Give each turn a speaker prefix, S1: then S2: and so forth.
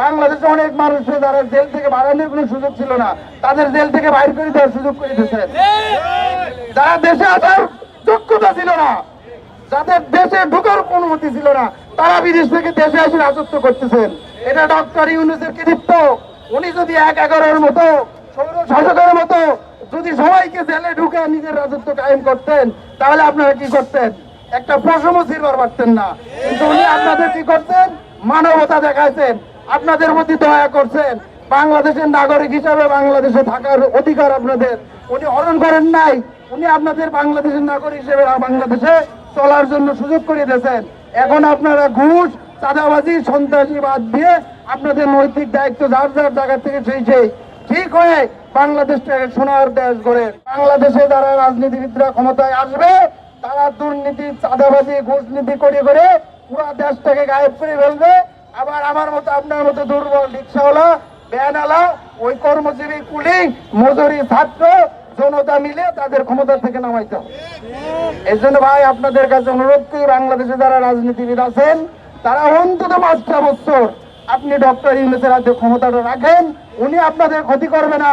S1: বাংলাদেশে অনেক মানুষ যারা জেল থেকে বাড়ানোর কোনো সুযোগ ছিল না, তাদের জেল থেকে বাইর করে দেওয়ার সুযোগ করে দিয়েছেন যারা দেশে আসার যোগ্যতা ছিল না, যাদের দেশে ঢুকার অনুমতি ছিল না, তারা বিদেশ থেকে দেশে এসে রাজত্ব করতেছেন। এটা ডক্টর ইউনুসের কৃতিত্ব। উনি যদি এক এগারোর মতো শাসকের মতো যদি সবাইকে জেলে ঢুকে নিজের রাজত্ব কায়েম করতেন, তাহলে আপনারা কি করতেন? একটা পশম ছিড়বার পারতেন না। কিন্তু উনি আপনাদের কি করতেন? মানবতা দেখাইছেন আপনাদের প্রতি দয়া করছেন। বাংলাদেশের নাগরিক হিসাবে বাংলাদেশে থাকার অধিকার আপনাদের। উনি হরণ করেন নাই, উনি আপনাদের বাংলাদেশের নাগরিক হিসেবে বাংলাদেশে চলার জন্য সুযোগ করে দিয়েছেন। এখন আপনারা ঘুষ, চাঁদাবাজি সন্ত্রাসী বাদ দিয়ে আপনাদের নৈতিক দায়িত্ব যার যার জায়গা থেকে সেই সেই। ঠিক হয়ে বাংলাদেশটাকে সোনার দেশ করে বাংলাদেশে যারা রাজনীতিবিদরা ক্ষমতায় আসবে, তারা দুর্নীতি, চাঁদাবাজি, ঘুষ নীতি করে করে পুরা দেশটাকে গায়েব করে ফেলবে। আবার আমার মতো, আপনার মতো দুর্বল রিক্সাওয়ালা, বেয়ানালা, ওই কর্মজীবী কুলি, মজুরি ছাত্র, জনতা মিলে তাদের ক্ষমতা থেকে নামাইতে হবে। এই জন্য ভাই, আপনাদের কাছে অনুরোধ করি, বাংলাদেশে যারা রাজনীতিবিদ আছেন, তারা অন্তত পাঁচটা বছর আপনি ডক্টর ইউনিসের হাতে ক্ষমতাটা রাখেন, উনি আপনাদের ক্ষতি করবে না।